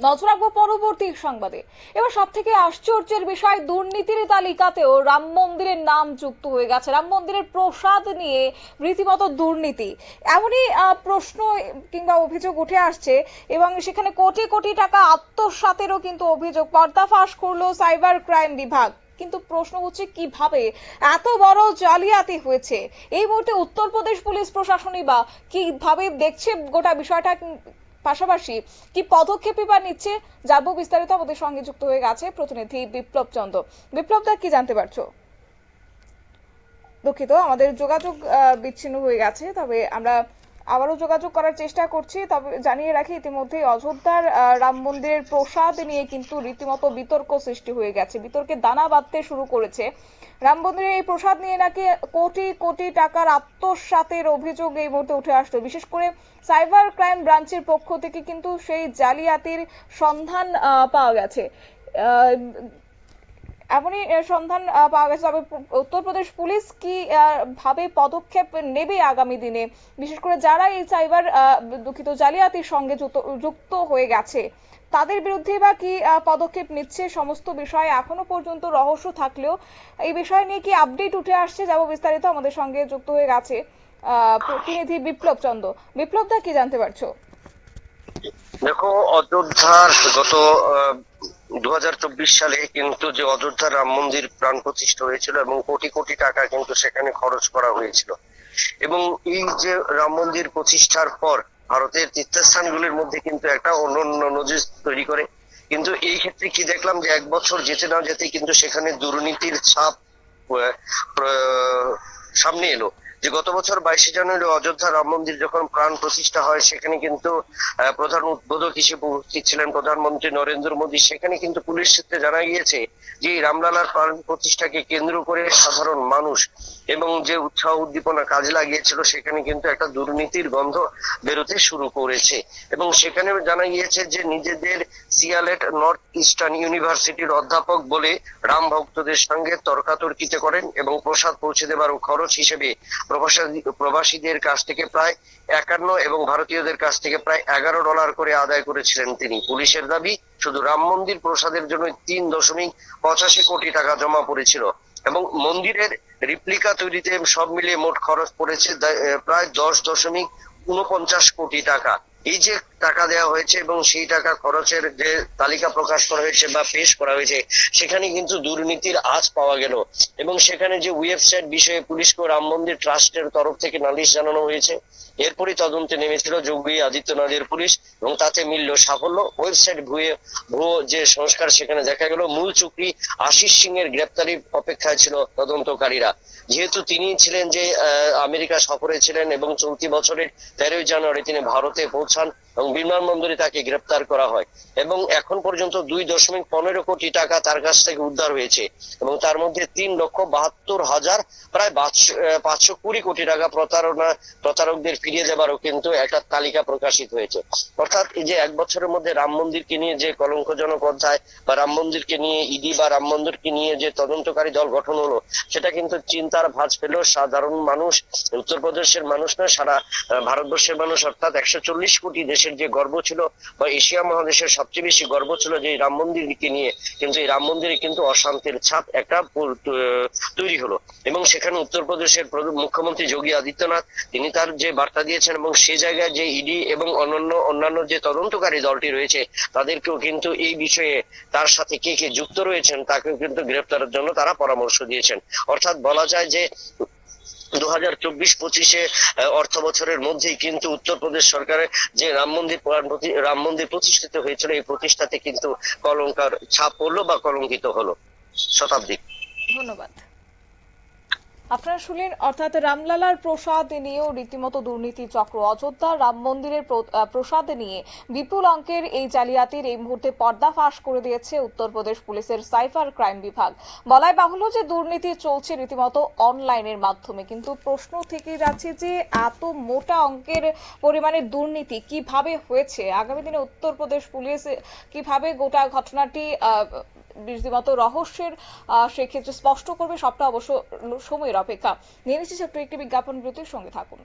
নজর রাখব পরবর্তী সংবাদে। এবার সব থেকে আশ্চর্যের বিষয়, দুর্নীতির তালিকাতেও রাম মন্দিরের নাম যুক্ত হয়ে গেছে। রাম মন্দিরের প্রসাদ নিয়ে রীতিমতো দুর্নীতি। এমনই প্রশ্ন কিংবা অভিযোগ উঠে আসছে এবং সেখানে কোটি কোটি টাকা আত্মসাতেরও কিন্তু অভিযোগ। পর্দাফাশ করল সাইবার ক্রাইম বিভাগ। কিন্তু প্রশ্ন হচ্ছে কীভাবে এত বড় জালিয়াতি হয়েছে? এই মুহূর্তে উত্তরপ্রদেশ পুলিশ প্রশাসনই বা কীভাবে দেখছে গোটা বিষয়টা? পাশাপাশি কি পদক্ষেপই বা নিচ্ছে যাব বিস্তারিত আমাদের সঙ্গে যুক্ত হয়ে গেছে প্রতিনিধি বিপ্লব চন্দ্র বিপ্লব দা, কি জানতে পারছ? দুঃখিত, আমাদের যোগাযোগ বিচ্ছিন্ন হয়ে গেছে, তবে আমরা আবারও যোগাযোগ করার চেষ্টা করছি, তবে জানিয়ে রাখি ইতিমধ্যে অযোধ্যার রাম মন্দিরের প্রসাদ নিয়ে কিন্তু রীতিমতো বিতর্ক সৃষ্টি হয়ে গেছে। বিতর্কে দানা বাঁধতে শুরু করেছে। রাম মন্দিরের এই প্রসাদ নিয়ে নাকি কোটি কোটি টাকার আত্মসাতের অভিযোগ এই মুহূর্তে উঠে আসছে বিশেষ করে সাইবার ক্রাইম ব্রাঞ্চের পক্ষ থেকে কিন্তু সেই জালিয়াতির সন্ধান পাওয়া গেছে। এমনই সন্ধান পাওয়া গেছে। তবে উত্তরপ্রদেশ পুলিশ কি ভাবে পদক্ষেপ নেবে আগামী দিনে? বিশেষ করে যারা এই সাইবার দুঃখিত জালিয়াতির সঙ্গে যুক্ত- হয়ে গেছে, তাদের বিরুদ্ধে বা কি পদক্ষেপ নিচ্ছে সমস্ত বিষয়ে এখনও পর্যন্ত রহস্য থাকলেও, এই বিষয় নিয়ে কি আপডেট উঠে আসছে যাব বিস্তারিত আমাদের সঙ্গে যুক্ত হয়ে গেছে প্রতিনিধি বিপ্লব চন্দ্র বিপ্লব দা, কি জানতে পারছ? দেখো, অযোধ্যার গত দু হাজার চব্বিশ সালে কিন্তু যে অযোধ্যার রাম মন্দির প্রাণ প্রতিষ্ঠা হয়েছিল এবং কোটি কোটি টাকা কিন্তু সেখানে খরচ করা হয়েছিল। এবং এই যে রাম মন্দির প্রতিষ্ঠার পর ভারতের তীর্থস্থানগুলির মধ্যে কিন্তু একটা অনন্য নজির তৈরি করে। কিন্তু এই ক্ষেত্রে কি দেখলাম যে এক বছর যেতে না যেতে কিন্তু সেখানে দুর্নীতির ছাপ সামনে এলো। যে গত বছর বাইশে জানুয়ারি অযোধ্যা রাম মন্দির যখন প্রাণ প্রতিষ্ঠা হয়, সেখানে কিন্তু প্রধান উদ্বোধক হিসেবে উপস্থিত ছিলেন প্রধানমন্ত্রী নরেন্দ্র মোদী। সেখানে কিন্তু পুলিশ সূত্রে জানা গিয়েছে যে, এই রামলালার প্রাণ প্রতিষ্ঠাকে কেন্দ্র করে সাধারণ মানুষ এবং যে উৎসাহ উদ্দীপনা কাজে লাগিয়েছিল, সেখানে কিন্তু একটা দুর্নীতির গন্ধ বেরোতে শুরু করেছে। এবং সেখানে জানা গিয়েছে যে, নিজেদের সিয়ালেট নর্থ ইস্টার্ন ইউনিভার্সিটির অধ্যাপক বলে রাম ভক্তদের সঙ্গে তর্কাতর্কিতে করেন এবং প্রসাদ পৌঁছে দেবার খরচ হিসেবে প্রবাসীদের কাছ থেকে প্রায় একান্ন এবং ভারতীয়দের কাছ থেকে প্রায় এগারো ডলার করে আদায় করেছিলেন তিনি। পুলিশের দাবি, শুধু রাম মন্দির প্রসাদের জন্য তিন দশমিক পঁচাশি কোটি টাকা জমা পড়েছিল এবং মন্দিরের রিপ্লিকা তৈরিতে সব মিলিয়ে মোট খরচ পড়েছে প্রায় দশ দশমিক উনপঞ্চাশ কোটি টাকা। এই যে টাকা দেওয়া হয়েছে এবং সেই টাকা খরচের যে তালিকা প্রকাশ করা হয়েছে বা পেশ করা হয়েছে, সেখানে কিন্তু দুর্নীতির আজ পাওয়া গেল। এবং সেখানে যে ওয়েবসাইট বিষয়ে পুলিশকে রাম মন্দির ট্রাস্টের তরফ থেকে নালিশ জানানো হয়েছে। এরপরই তদন্তে নেমেছিল যোগী আদিত্যনাথের পুলিশ এবং তাতে মিলল সাফল্য। ওয়েবসাইট ভুয়ে ভুয়ো যে সংস্কার সেখানে দেখা গেল, মূল চুক্তি আশিস সিং এর গ্রেপ্তারি অপেক্ষায় ছিল তদন্তকারীরা। যেহেতু তিনি ছিলেন যে আমেরিকা সফরে ছিলেন এবং চলতি বছরের তেরোই জানুয়ারি তিনি ভারতে son. এবং বিমানবন্দরে তাকে গ্রেপ্তার করা হয়। এবং এখন পর্যন্ত দুই দশমিক পনেরো কোটি টাকা তার কাছ থেকে উদ্ধার হয়েছে। এবং তার মধ্যে তিন লক্ষ বাহাত্তর হাজার, প্রায় পাঁচশো কুড়ি কোটি টাকা প্রতারণা, প্রতারকদের ফিরিয়ে দেবারও কিন্তু একটা তালিকা প্রকাশিত হয়েছে। অর্থাৎ এই যে এক বছরের মধ্যে রাম মন্দিরকে নিয়ে যে কলঙ্কজনক অধ্যায় বা রাম মন্দিরকে নিয়ে ইডি বা রাম মন্দিরকে নিয়ে যে তদন্তকারী দল গঠন হলো, সেটা কিন্তু চিন্তার ভাঁজ পেল সাধারণ মানুষ, উত্তরপ্রদেশের মানুষ না সারা ভারতবর্ষের মানুষ, অর্থাৎ একশো চল্লিশ কোটি দেশের যে গর্ব ছিল বা এশিয়া মহাদেশের সবচেয়ে বেশি গর্ব ছিল যে রাম মন্দিরকে নিয়ে, কিন্তু এই রাম মন্দিরে কিন্তু অশান্তির ছাপ একটা তৈরি হলো। এবং সেখানে উত্তরপ্রদেশের মুখ্যমন্ত্রী যোগী আদিত্যনাথ, তিনি তার যে বার্তা দিয়েছেন এবং সে জায়গায় যে ইডি এবং অন্যান্য অন্যান্য যে তদন্তকারী দলটি রয়েছে, তাদেরকেও কিন্তু এই বিষয়ে তার সাথে কে কে যুক্ত রয়েছেন, তাকেও কিন্তু গ্রেপ্তারের জন্য তারা পরামর্শ দিয়েছেন। অর্থাৎ বলা যায় যে দু হাজার চব্বিশ পঁচিশে অর্থ বছরের মধ্যেই কিন্তু উত্তরপ্রদেশ সরকারের যে রাম মন্দির রাম মন্দির প্রতিষ্ঠিত হয়েছিল, এই প্রতিষ্ঠাতে কিন্তু কলঙ্কার ছাপ পড়ল বা কলঙ্কিত হলো। শতাব্দী। ধন্যবাদ। আপনারা শুনলেন, অর্থাৎ রামলালার প্রসাদ নিয়েও রীতিমতো দুর্নীতি চক্র। অযোধ্যা রাম মন্দিরের প্র- প্রসাদ নিয়ে বিপুল অঙ্কের এই জালিয়াতির এই মুহূর্তে পর্দাফাশ করে দিয়েছে উত্তরপ্রদেশ পুলিশের সাইবার ক্রাইম বিভাগ। বলাই বাহুল্য যে দুর্নীতি চলছে রীতিমতো অনলাইনের মাধ্যমে, কিন্তু প্রশ্ন থেকে যাচ্ছে যে এত মোটা অঙ্কের পরিমাণে দুর্নীতি কীভাবে হয়েছে? আগামী দিনে উত্তরপ্রদেশ পুলিশ কীভাবে গোটা ঘটনাটি রীতিমতো রহস্যের সেক্ষেত্রে স্পষ্ট করবে সবটা অবশ্য সময়ের অপেক্ষা। নিয়ে নিচ্ছি ছোট্ট একটি বিজ্ঞাপন বিরতির সঙ্গে থাকুন।